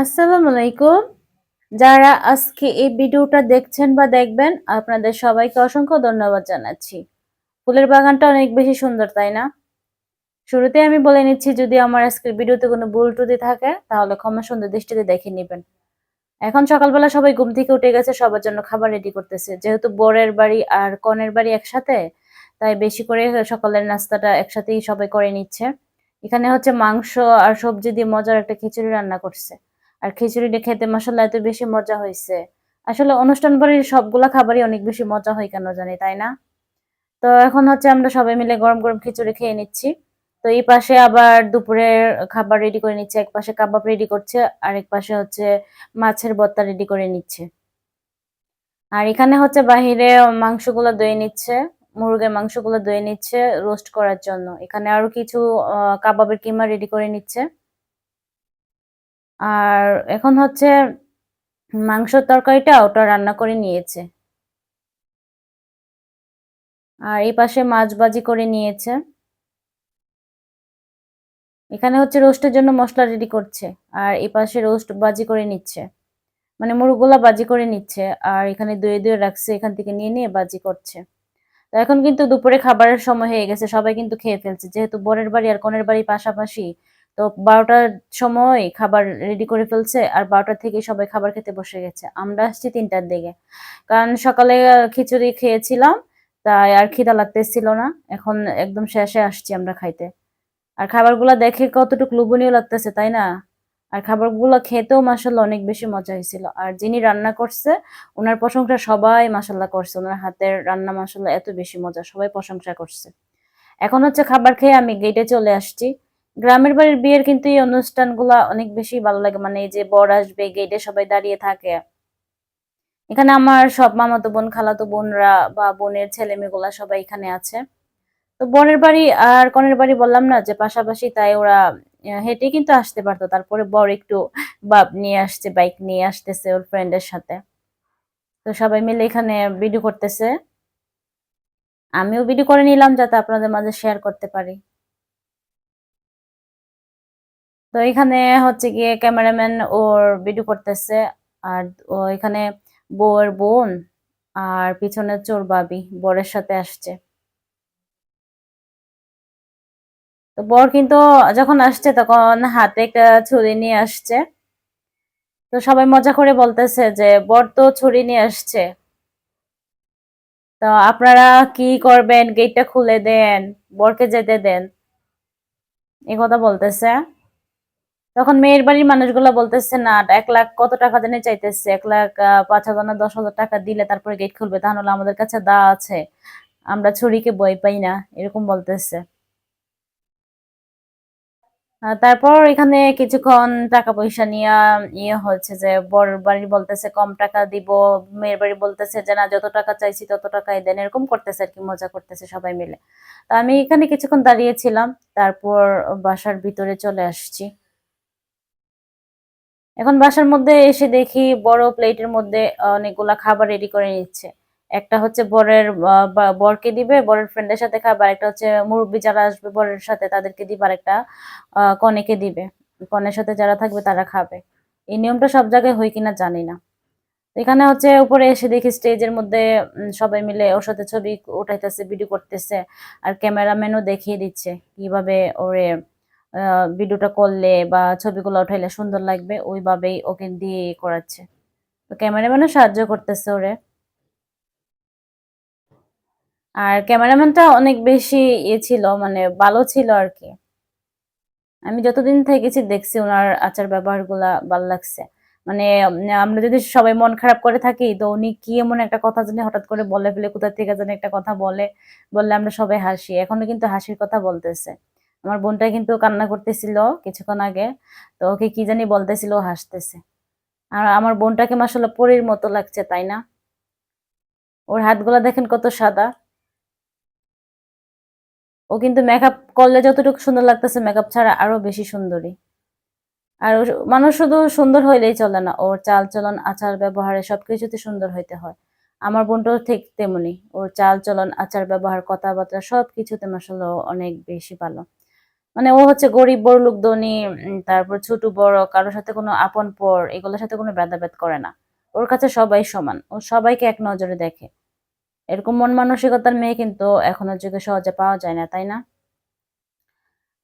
আসসালামু আলাইকুম। যারা আজকে এই ভিডিওটা দেখছেন বা দেখবেন, আপনাদের সবাইকে অসংখ্য ধন্যবাদ জানাচ্ছি। ফুলের বাগানটা অনেক বেশি সুন্দর, তাই না? শুরুতে আমি বলে নিচ্ছি, যদি আমার আজকের ভিডিওতে কোনো ভুল ত্রুটি থাকে, তাহলে ক্ষমা সুন্দর দৃষ্টিতে দেখে নেবেন। এখন সকালবেলা সবাই ঘুম থেকে উঠে গেছে, সবার জন্য খাবার রেডি করতেছে। যেহেতু বরের বাড়ি আর কনের বাড়ি একসাথে, তাই বেশি করে সকালের নাস্তাটা একসাথেই সবাই করে নিচ্ছে। এখানে হচ্ছে মাংস আর সবজি দিয়ে মজার একটা খিচুড়ি রান্না করছে। আর খিচুড়িটা খেতে মশলা এত বেশি মজা হয়েছে। আসলে অনুষ্ঠান বাড়ির সবগুলা খাবারই অনেক বেশি মজা হয় কেন জানি, তাই না? তো এখন হচ্ছে আমরা সবাই মিলে গরম গরম খিচুড়ি খেয়ে নিচ্ছি। তো এই পাশে আবার দুপুরের খাবার রেডি করে নিচ্ছে, এক পাশে কাবাব রেডি করছে আর এক পাশে হচ্ছে মাছের ভর্তা রেডি করে নিচ্ছে। আর এখানে হচ্ছে বাহিরে মাংসগুলো ধুয়ে নিচ্ছে, মুরগের মাংসগুলো ধুয়ে নিচ্ছে রোস্ট করার জন্য। এখানে আরও কিছু কাবাবের কিমা রেডি করে নিচ্ছে। আর এখন হচ্ছে মাংসর তরকারিটা ওটা রান্না করে নিয়েছে। আর এই পাশে মাছ বাজি করে নিয়েছে। এখানে হচ্ছে রোস্টের জন্য মশলা রেডি করছে আর এই পাশে রোস্ট বাজি করে নিচ্ছে। মানে মুরগুলা বাজি করে নিচ্ছে আর এখানে দুয়ে দুয়ে রাখছে, এখান থেকে নিয়ে নিয়ে বাজি করছে। তো এখন কিন্তু দুপুরে খাবারের সময় হয়ে গেছে, সবাই কিন্তু খেয়ে ফেলছে। যেহেতু বরের বাড়ি আর কনের বাড়ি পাশাপাশি তো বারোটার সময় খাবার রেডি করে ফেলছে আর বারোটার থেকে সবাই খাবার খেতে বসে গেছে। আমরা আসছি তিনটার দিকে। কারণ সকালে খিচুড়ি খেয়েছিলাম, তাই আর খিদা লাগতেছিল না। এখন একদম শেষে আসছি আমরা খাইতে। আর খাবারগুলো দেখে কতটুকু লোভনীয় লাগতেছে, তাই না? আর খাবারগুলো খেতেও মাসাল্লাহ অনেক বেশি মজা হয়েছিল। আর যিনি রান্না করছে ওনার প্রশংসা সবাই মাসাল্লাহ করছে। ওনার হাতের রান্না মাসাল্লাহ এত বেশি মজা, সবাই প্রশংসা করছে। এখন হচ্ছে খাবার খেয়ে আমি গেটে চলে আসছি। গ্রামের বাড়ির বিয়ের কিন্তু এই অনুষ্ঠানগুলা অনেক বেশি ভালো লাগে। মানে এই যে বর আসবে গেটে সবাই দাঁড়িয়ে থাকে। এখানে আমার সব মামাতো বোন, খালাতো বোনরা বা বোনের ছেলে মেয়েগুলা সবাই এখানে আছে। তো বোনের বাড়ি আর কনের বাড়ি বললাম না, যে পাশাপাশি তাই ওরা হেঁটে কিন্তু আসতে পারতো। তারপরে বর একটু বাপ নিয়ে আসছে বাইক নিয়ে আসতেছে ওর ফ্রেন্ডের সাথে। তো সবাই মিলে এখানে ভিডিও করতেছে। আমিও ভিডিও করে নিলাম যাতে আপনাদের মাঝে শেয়ার করতে পারি। তো এখানে হচ্ছে গিয়ে ক্যামেরাম্যান ওর ভিডিও করতেছে, আর এখানে বউয়ের বোন আর পিছনে চোর বাবি বরের সাথে আসছে। তো বর কিন্তু যখন আসছে তখন হাতে একটা ছুরি নিয়ে আসছে। তো সবাই মজা করে বলতেছে যে, বর তো ছুরি নিয়ে আসছে। তো আপনারা কি করবেন? গেটটা খুলে দেন, বরকে যেতে দেন। এ কথা বলতেছে। তখন মেয়ের বাড়ির মানুষগুলো বলতেছে, না, এক লাখ কত টাকা জানি চাইতেছে, এক লাখ পাঁচ হাজার না দশ হাজার টাকা দিলে তারপরে গেট খুলবে, তাহলে আমাদের কাছে দা আছে। আমরা ছুরিকে বই পাই না, এরকম বলতেছে। তারপর এখানে কিছুক্ষণ টাকা পয়সা নিয়ে ইয়ে হচ্ছে যে বড় বাড়ি বলতেছে, কম টাকা দিব। মেয়ের বাড়ি বলতেছে যে, না, যত টাকা চাইছি তত টাকাই দেন। এরকম করতেছে আর কি, মজা করতেছে সবাই মিলে। তো আমি এখানে কিছুক্ষণ দাঁড়িয়েছিলাম তারপর বাসার ভিতরে চলে আসছি। এখন বাসার মধ্যে এসে দেখি বড় প্লেটের মধ্যে অনেকগুলা খাবার রেডি করে নিচ্ছে। একটা হচ্ছে বরের বরকে দিবে, বরের ফ্রেন্ডের সাথে খাবার একটা হচ্ছে মুরব্বী যারা আসবে বরের সাথে তাদেরকে দিবে একটা কনেকে দিবে। কনের সাথে যারা থাকবে তারা খাবে। এই নিয়মটা সব জায়গায় হয় কিনা জানি না। এখানে হচ্ছে উপরে এসে দেখি স্টেজের মধ্যে সবাই মিলে ওর সাথে ছবি উঠাইতেছে ভিডিও করতেছে, আর ক্যামেরাম্যানও দেখিয়ে দিচ্ছে কীভাবে ওরে ভিডিওটা করলে বা ছবিগুলো উঠাইলে সুন্দর লাগবে, ওইভাবেই ওকে দিয়ে করাচ্ছে। তো ক্যামেরাম্যানও সাহায্য করতেছে ওরে। আর ক্যামেরাম্যানটা অনেক বেশি ইয়ে ছিল মানে ভালো ছিল আর কি। আমি যতদিন থেকেছি দেখছি ওনার আচার ব্যবহারগুলা ভালো লাগছে। মানে আমরা যদি সবাই মন খারাপ করে থাকি, তো উনি কি এমন একটা কথা জানি হঠাৎ করে বলে ফেলে, কোথা থেকে জানি একটা কথা বলে, বললে আমরা সবাই হাসি। এখনও কিন্তু হাসির কথা বলতেছে। আমার বোনটা কিন্তু কান্না করতেছিল কিছুক্ষণ আগে, তো ওকে কি জানি বলতেছিল হাসতেছে। আর আমার বোনটাকে মাসাল্লাহ পরীর মতো লাগছে, তাই না? ওর হাতগুলা দেখেন কত সাদা। ও কিন্তু মেকআপ করলে যতটুকু সুন্দর লাগতেছে মেকআপ ছাড়া আরও বেশি সুন্দরী। আর মানুষ শুধু সুন্দর হইলেই চলে না, ওর চাল চলন আচার ব্যবহারে সবকিছুতে সুন্দর হইতে হয়। আমার বোনটাও ঠিক তেমনি, ওর চাল চলন আচার ব্যবহার, কথাবার্তা সব কিছুতে মাসাল্লাহ অনেক বেশি ভালো। মানে ও হচ্ছে গরিব বড় লোক ধনী তারপর ছোট, বড়, কারোর সাথে কোনো আপন পর এগুলোর সাথে কোনো ভেদাভেদ করে না। ওর কাছে সবাই সমান। ও সবাইকে এক নজরে দেখে। এরকম মন মানসিকতার মেয়ে কিন্তু এখনের যুগে সহজে পাওয়া যায় না, তাই না?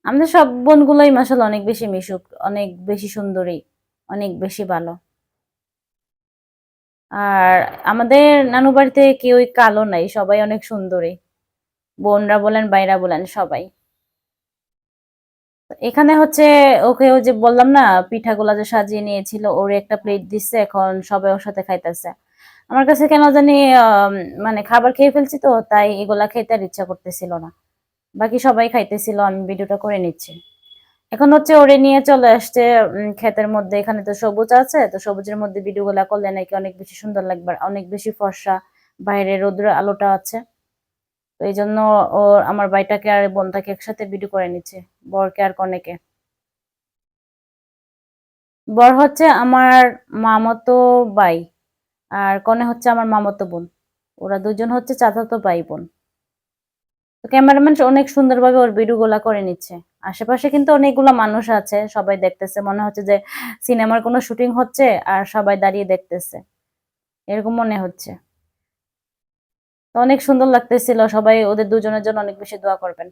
আমাদের সব বোনগুলোই মাসাল অনেক বেশি মিশুক, অনেক বেশি সুন্দরী, অনেক বেশি ভালো। আর আমাদের নানু বাড়িতে কেউই কালো নাই, সবাই অনেক সুন্দরী। বোনরা বলেন, বাইরা বলেন, সবাই। এখানে হচ্ছে ওকে ওই যে বললাম না, পিঠাগুলা যে সাজিয়ে নিয়েছিল, ওর একটা প্লেট দিচ্ছে এখন সবাই ওর সাথে খাইতেছে। আমার কাছে কেন জানি মানে খাবার খেয়ে ফেলছি তো, তাই এগুলা খেতে আর ইচ্ছা করতেছিল না। বাকি সবাই খাইতেছিল, আমি ভিডিওটা করে নিচ্ছি। এখন হচ্ছে ওরে নিয়ে চলে আসছে ক্ষেতের মধ্যে। এখানে তো সবুজ আছে, তো সবুজের মধ্যে ভিডিও গুলা করলে নাকি অনেক বেশি সুন্দর লাগবে অনেক বেশি ফর্সা, বাইরে রোদ্র আলোটা আছে। তো এই জন্য ও আমার ভাইটাকে আর বোনটাকে একসাথে ভিডিও করে নিচ্ছে, বরকে আর কনেকে। বর হচ্ছে আমার মামাতো ভাই আর কনে হচ্ছে আমার মামাতো বোন। ওরা দুজন হচ্ছে চাচাতো ভাই বোন। তো ক্যামেরাম্যান অনেক সুন্দরভাবে ওর ভিডিও গুলা করে নিচ্ছে। আশেপাশে কিন্তু অনেকগুলো মানুষ আছে, সবাই দেখতেছে। মনে হচ্ছে যে সিনেমার কোনো শুটিং হচ্ছে আর সবাই দাঁড়িয়ে দেখতেছে। এরকম মনে হচ্ছে। অনেক সুন্দর লাগতেছিল। সবাই ওদের দুজনের জন্য অনেক বেশি দোয়া করবেন।